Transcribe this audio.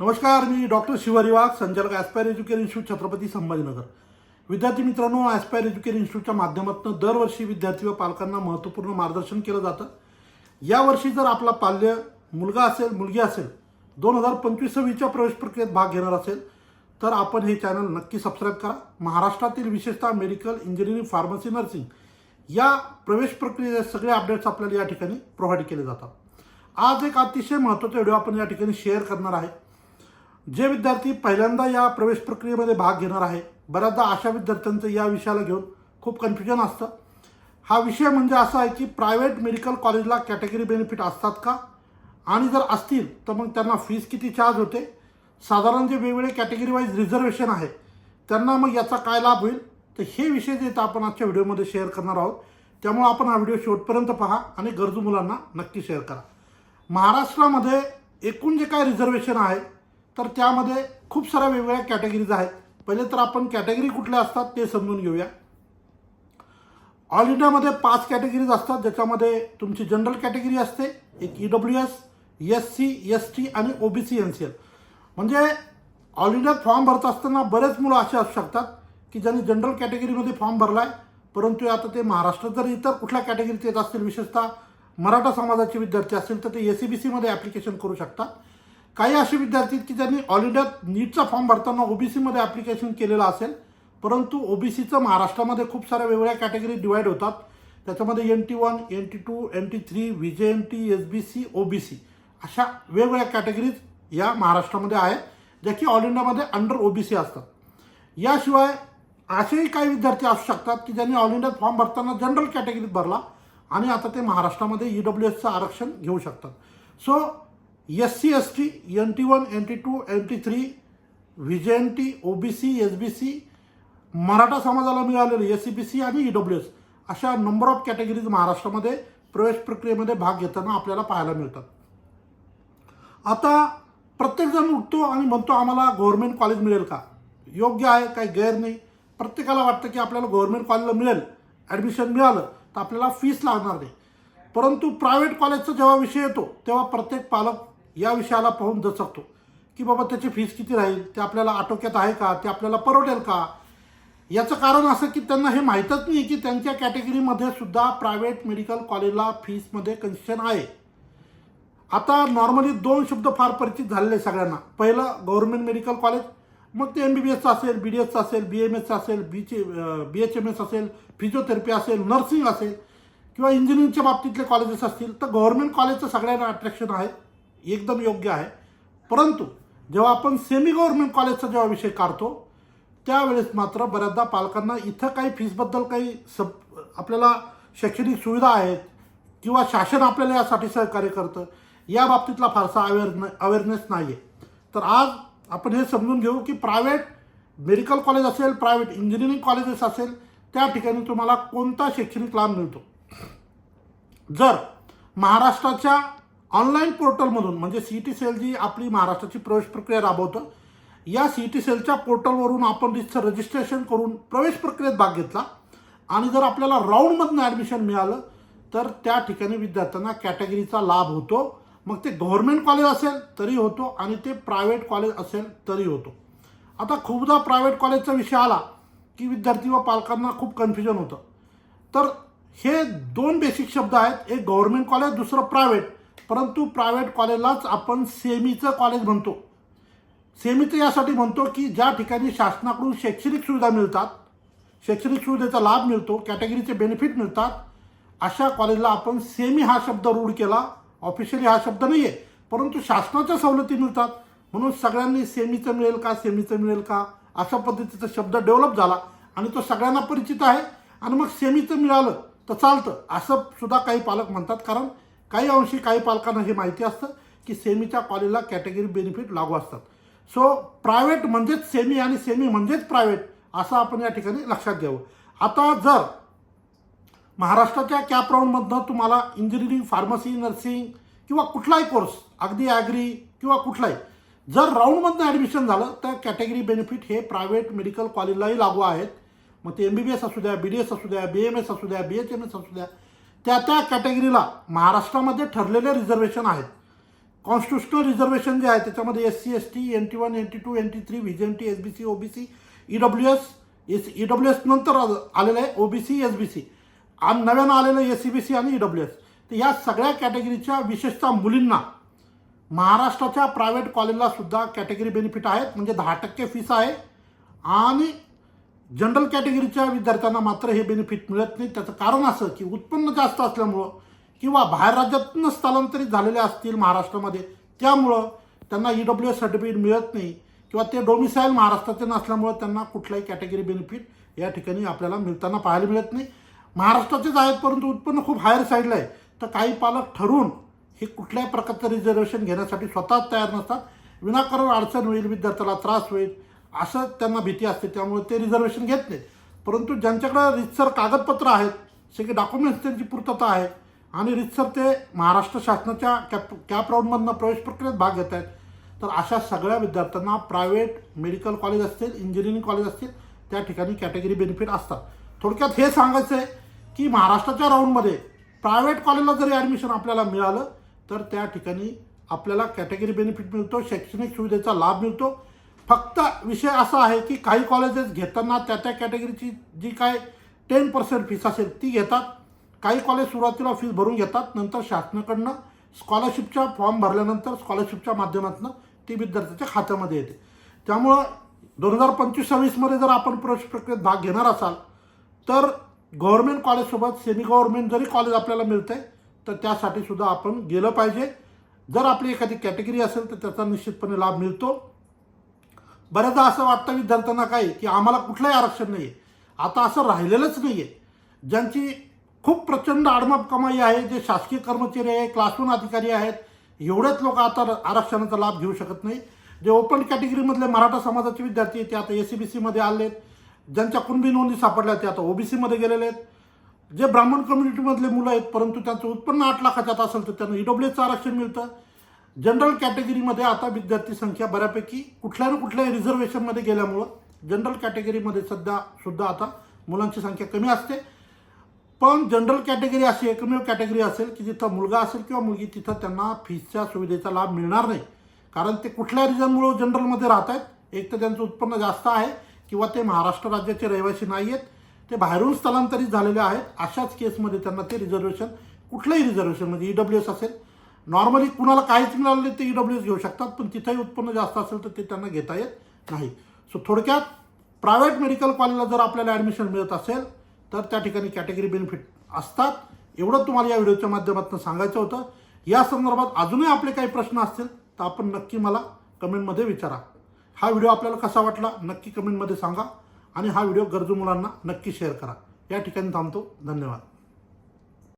नमस्कार मी डॉक्टर शिवारी वाघ संचालक aspire education institute Chhatrapati Sambhajinagar. विद्यार्थी मित्रांनो ॲस्पायर एज्युकेशन इन्स्टिट्यूटच्या माध्यमातून दरवर्षी विद्यार्थी व पालकांना महत्त्वपूर्ण मार्गदर्शन केलं जातं. यावर्षी जर आपला पाल्य मुलगा असेल मुलगी असेल दोन हजार पंचवीस सव्वीसच्या प्रवेश प्रक्रियेत भाग घेणार असेल तर आपण हे चॅनल नक्की सबस्क्राईब करा. महाराष्ट्रातील विशेषतः मेडिकल इंजिनिअरिंग फार्मसी नर्सिंग या प्रवेश प्रक्रियेचे सगळे अपडेट्स आपल्याला या ठिकाणी प्रोव्हाइड केले जातात. आज एक अतिशय महत्त्वाचा व्हिडिओ आपण या ठिकाणी शेअर करणार आहे. जे विद्यार्थी पहिल्यांदा या प्रवेश प्रक्रियेमध्ये भाग घेणार आहे बऱ्याचदा अशा विद्यार्थ्यांचं या विषयाला घेऊन खूप कन्फ्युजन असतं. हा विषय म्हणजे असा आहे की प्रायव्हेट मेडिकल कॉलेजला कॅटेगरी बेनिफिट असतात का? आणि जर असतील तर मग त्यांना फीस किती चार्ज होते? साधारण जे वेगवेगळे कॅटेगरी वाईज रिझर्वेशन आहे त्यांना मग याचा काय लाभ होईल? तर हे विषय जे आपण आजच्या व्हिडिओमध्ये शेअर करणार आहोत. त्यामुळे आपण हा व्हिडिओ शेवटपर्यंत पहा आणि गरजू मुलांना नक्की शेअर करा. महाराष्ट्रामध्ये एकूण जे काय रिझर्वेशन आहे तर त्यामध्ये खूप साऱ्या वेगवेगळ्या कॅटेगरीज आहेत. पहिले तर आपण कॅटेगरी कुठल्या असतात ते समजून घेऊया. ऑल इंडियामध्ये पाच कॅटेगरीज असतात ज्याच्यामध्ये तुमची जनरल कॅटेगरी असते एक E W S S C S T आणि O B C N C L म्हणजे ऑल इंडियात फॉर्म भरत असताना बरेच मुलं असे असू शकतात की ज्यांनी जनरल कॅटेगरीमध्ये फॉर्म भरला आहे परंतु आता ते महाराष्ट्रात जर इतर कुठल्या कॅटेगरीत येत असतील विशेषतः मराठा समाजाचे विद्यार्थी असतील तर ते एस सी बी सीमध्ये ॲप्लिकेशन करू शकतात. काही असे विद्यार्थी आहेत की ज्यांनी ऑल इंडियात नीटचा फॉर्म भरताना ओबीसीमध्ये ॲप्लिकेशन केलेलं असेल परंतु ओबीसीचं महाराष्ट्रामध्ये खूप साऱ्या वेगवेगळ्या कॅटेगरी डिवाईड होतात. त्याच्यामध्ये N T one N T two N T three V J N T S B C O B C अशा वेगवेगळ्या कॅटेगरीज या महाराष्ट्रामध्ये आहेत ज्या की ऑल इंडियामध्ये अंडर ओ बी सी असतात. याशिवाय असेही काही विद्यार्थी असू शकतात की ज्यांनी ऑल इंडियात फॉर्म भरताना जनरल कॅटेगरीत भरला आणि आता ते महाराष्ट्रामध्ये ई डब्ल्यू एसचं आरक्षण घेऊ शकतात. So S C S T N T one N T two N T three V T O B C S B C Maratha समाजाला मिळालेले एस सी बी सी आणि ई डब्ल्यू एस अशा number of categories महाराष्ट्रामध्ये प्रवेश प्रक्रियेमध्ये भाग घेताना आपल्याला पाहायला मिळतात. आता प्रत्येकजण उठतो आणि म्हणतो आम्हाला गव्हर्मेंट कॉलेज मिळेल का? योग्य आहे काही गैर नाही. प्रत्येकाला वाटतं की आपल्याला गव्हर्मेंट कॉलेजला मिळेल ॲडमिशन मिळालं तर आपल्याला फीस लागणार नाही. परंतु प्रायव्हेट कॉलेजचा जेव्हा विषय येतो तेव्हा प्रत्येक पालक या विषयाला पाहून दचकतो. की बाबा त्याची फीस किती राहील? ते आपल्याला आटोक्यात आहे का? ते आपल्याला परवडेल का? याचं कारण असं की त्यांना हे माहीतच नाही की त्यांच्या कॅटेगरीमध्ये सुद्धा प्रायव्हेट मेडिकल कॉलेजला फीसमध्ये कन्सेशन आहे. आता नॉर्मली दोन शब्द फार परिचित झालेले सगळ्यांना. पहिलं गव्हर्नमेंट मेडिकल कॉलेज मग ते एम बी बी एसचं असेल बी डी एसचं असेल बी एम एसचं असेल बीचे बी एच एम एस असेल फिजिओथेरपी असेल नर्सिंग असेल किंवा इंजिनिअरिंगच्या बाबतीतले कॉलेजेस असतील तर गव्हर्नमेंट कॉलेजचं सगळ्यांना अट्रॅक्शन आहे. एकदम योग्य आहे. परंतु जेव्हा आपण सेमी गव्हर्नमेंट कॉलेजचा जेव्हा विषय काढतो त्यावेळेस मात्र बऱ्याचदा पालकांना इथं काही फीसबद्दल काही सब आपल्याला शैक्षणिक सुविधा आहेत किंवा शासन आपल्याला यासाठी सहकार्य करतं या बाबतीतला फारसा अवेअर अवेअरनेस नाही आहे तर आज आपण हे समजून घेऊ की प्रायव्हेट मेडिकल कॉलेज असेल प्रायव्हेट इंजिनिअरिंग कॉलेजेस असेल त्या ठिकाणी तुम्हाला कोणता शैक्षणिक लाभ मिळतो? जर महाराष्ट्राच्या ऑनलाईन पोर्टलमधून म्हणजे सी टी सेल जी आपली महाराष्ट्राची प्रवेश प्रक्रिया राबवतं या सी टी सेलच्या पोर्टलवरून आपण तिथं रजिस्ट्रेशन करून प्रवेश प्रक्रियेत भाग घेतला. आणि जर आपल्याला राऊंडमधनं ॲडमिशन मिळालं तर त्या ठिकाणी विद्यार्थ्यांना कॅटेगरीचा लाभ होतो. मग ते गव्हर्नमेंट कॉलेज असेल तरी होतो. आणि ते प्रायव्हेट कॉलेज असेल तरी होतो. आता खूपदा प्रायव्हेट कॉलेजचा विषय आला की विद्यार्थी व पालकांना खूप कन्फ्युजन होतं. तर हे दोन बेसिक शब्द आहेत. एक गव्हर्नमेंट कॉलेज दुसरं प्रायव्हेट परंतु प्रायव्हेट कॉलेजलाच आपण सेमीचं कॉलेज म्हणतो. सेमीचं यासाठी म्हणतो की ज्या ठिकाणी शासनाकडून शैक्षणिक सुविधा मिळतात शैक्षणिक सुविधेचा लाभ मिळतो कॅटेगरीचे बेनिफिट मिळतात अशा कॉलेजला आपण सेमी हा शब्द रूढ केला. ऑफिशियली हा शब्द नाही आहे परंतु शासनाच्या सवलती मिळतात. म्हणून सगळ्यांनी सेमीचं मिळेल का सेमीचं मिळेल का अशा पद्धतीचा शब्द डेव्हलप झाला आणि तो सगळ्यांना परिचित आहे. आणि मग सेमीचं मिळालं तर चालतं असं सुद्धा काही पालक म्हणतात. कारण काही अंशी काही पालकांना हे माहिती असतं की सेमीच्या कॉलेजला कॅटेगरी बेनिफिट लागू असतात. सो प्रायव्हेट म्हणजेच सेमी आणि सेमी म्हणजेच प्रायव्हेट असं आपण या ठिकाणी लक्षात घ्यावं. आता जर महाराष्ट्राच्या कॅप राऊंडमधनं तुम्हाला इंजिनिअरिंग फार्मसी नर्सिंग किंवा कुठलाही कोर्स अगदी ॲग्री किंवा कुठलाही जर राऊंडमधनं ॲडमिशन झालं तर कॅटेगरी बेनिफिट हे प्रायव्हेट मेडिकल कॉलेजलाही लागू आहेत. मग ते एम बी बी एस असू द्या बी डी एस असू द्या बी एम एस असू द्या बी एच एम एस असू द्या त्या त्या कॅटेगरीला महाराष्ट्रामध्ये ठरलेले रिझर्वेशन आहेत. कॉन्स्टिट्युशनल रिझर्वेशन जे आहे त्याच्यामध्ये S C S T N T one N T two N T three V N T S B C O B C E W S S E W S नंतर आलेलं आहे O B C S B C आणि नव्यानं आलेलं S C B C आणि E W S तर या सगळ्या कॅटेगरीच्या विशेषतः मुलींना महाराष्ट्राच्या प्रायव्हेट कॉलेजला सुद्धा कॅटेगरी बेनिफिट आहेत. म्हणजे दहा टक्के फीस आहे. आणि जनरल कॅटेगरीच्या विद्यार्थ्यांना मात्र हे बेनिफिट मिळत नाही. त्याचं कारण असं की उत्पन्न जास्त असल्यामुळं किंवा बाहेर राज्यातून स्थलांतरित झालेले असतील महाराष्ट्रामध्ये त्यामुळं त्यांना ई डब्ल्यू एस सर्टिफिकेट मिळत नाही किंवा ते डोमिसाईल महाराष्ट्राचे नसल्यामुळं त्यांना कुठलाही कॅटेगरी बेनिफिट या ठिकाणी आपल्याला मिळताना पाहायला मिळत नाही. महाराष्ट्राचेच आहेत परंतु उत्पन्न खूप हायर साईडला आहे. तर काही पालक ठरवून हे कुठल्याही प्रकारचं रिझर्वेशन घेण्यासाठी स्वतःच तयार नसतात. विनाकारण अडचण होईल विद्यार्थ्याला त्रास होईल. असं त्यांना भीती असते त्यामुळे ते रिझर्वेशन घेत नाहीत. परंतु ज्यांच्याकडे रितसर कागदपत्र आहेत सगळे डॉक्युमेंट्स त्यांची पूर्तता आहे आणि रितसर ते महाराष्ट्र शासनाच्या कॅप कॅप राऊंडमधनं प्रवेश प्रक्रियेत भाग घेत आहेत तर अशा सगळ्या विद्यार्थ्यांना प्रायव्हेट मेडिकल कॉलेज असतील इंजिनिअरिंग कॉलेज असतील त्या ठिकाणी कॅटेगरी बेनिफिट असतात. थोडक्यात हे सांगायचं आहे की महाराष्ट्राच्या राऊंडमध्ये प्रायव्हेट कॉलेजला जरी ॲडमिशन आपल्याला मिळालं तर त्या ठिकाणी आपल्याला कॅटेगरी बेनिफिट मिळतो शैक्षणिक सुविधेचा लाभ मिळतो फक्त विषय असा आहे की काही कॉलेजेस घेताना त्या त्या कॅटेगरीची जी काय टेन पर्सेंट फीस असेल ती घेतात. काही कॉलेज सुरुवातीला फीस भरून घेतात. नंतर शासनाकडनं स्कॉलरशिपच्या फॉर्म भरल्यानंतर स्कॉलरशिपच्या माध्यमातून ती विद्यार्थ्याच्या खात्यामध्ये येते. त्यामुळं दोन हजार पंचवीस सव्वीसमध्ये जर आपण प्रवेश प्रक्रियेत भाग घेणार असाल तर गव्हर्मेंट कॉलेजसोबत सेमी गव्हर्मेंट जरी कॉलेज आपल्याला मिळते तर त्यासाठी सुद्धा आपण गेलं पाहिजे. जर आपली एखादी कॅटेगरी असेल तर त्याचा निश्चितपणे लाभ मिळतो. बऱ्याचदा असं वाटतं विद्यार्थ्यांना काय की आम्हाला कुठलंही आरक्षण नाही आहे आता असं राहिलेलंच नाही आहे ज्यांची खूप प्रचंड आडमाप कमाई आहे जे शासकीय कर्मचारी आहे क्लासरूम अधिकारी आहेत एवढेच लोक आता आरक्षणाचा लाभ घेऊ शकत नाही. जे ओपन कॅटेगरीमधले मराठा समाजाचे विद्यार्थी आहेत ते आता एस सी बी सीमध्ये आले आहेत. ज्यांच्या कुणबी नोंदी सापडल्या ते आता ओबीसीमध्ये गेलेले आहेत. जे ब्राह्मण कम्युनिटीमधले मुलं आहेत परंतु त्यांचं उत्पन्न आठ लाखाच्यात असेल तर त्यांना ईडब्ल्यूचं आरक्षण मिळतं. जनरल कॅटेगरीमध्ये आता विद्यार्थी संख्या बऱ्यापैकी कुठल्या ना कुठल्याही रिझर्वेशनमध्ये गेल्यामुळं जनरल कॅटेगरीमध्ये सध्या सुद्धा आता मुलांची संख्या कमी असते. पण जनरल कॅटेगरी अशी एकमेव कॅटेगरी असेल की जिथं मुलगा असेल किंवा मुलगी तिथं त्यांना फीसच्या सुविधेचा लाभ मिळणार नाही. कारण ते कुठल्या रिझनमुळं जनरलमध्ये राहत आहेत एक तर त्यांचं उत्पन्न जास्त आहे किंवा ते महाराष्ट्र राज्याचे रहिवासी नाही आहेत ते बाहेरून स्थलांतरित झालेले आहेत. अशाच केसमध्ये त्यांना ते रिझर्वेशन कुठलंही रिझर्वेशन म्हणजे ई डब्ल्यू एस असेल नॉर्मली कुणाला काहीच मिळालं नाही ते ई डब्ल्यू एस घेऊ शकतात पण तिथंही उत्पन्न जास्त असेल तर ते त्यांना घेता येत नाही. सो थोडक्यात प्रायव्हेट मेडिकल कॉलेजला जर आपल्याला ॲडमिशन मिळत असेल तर त्या ठिकाणी कॅटेगरी बेनिफिट असतात. एवढं तुम्हाला या व्हिडिओच्या माध्यमातून सांगायचं होतं. या संदर्भात अजूनही आपले काही प्रश्न असतील तर आपण नक्की मला कमेंटमध्ये विचारा. हा व्हिडिओ आपल्याला कसा वाटला नक्की कमेंटमध्ये सांगा. आणि हा व्हिडिओ गरजू मुलांना नक्की शेअर करा. या ठिकाणी थांबतो. धन्यवाद.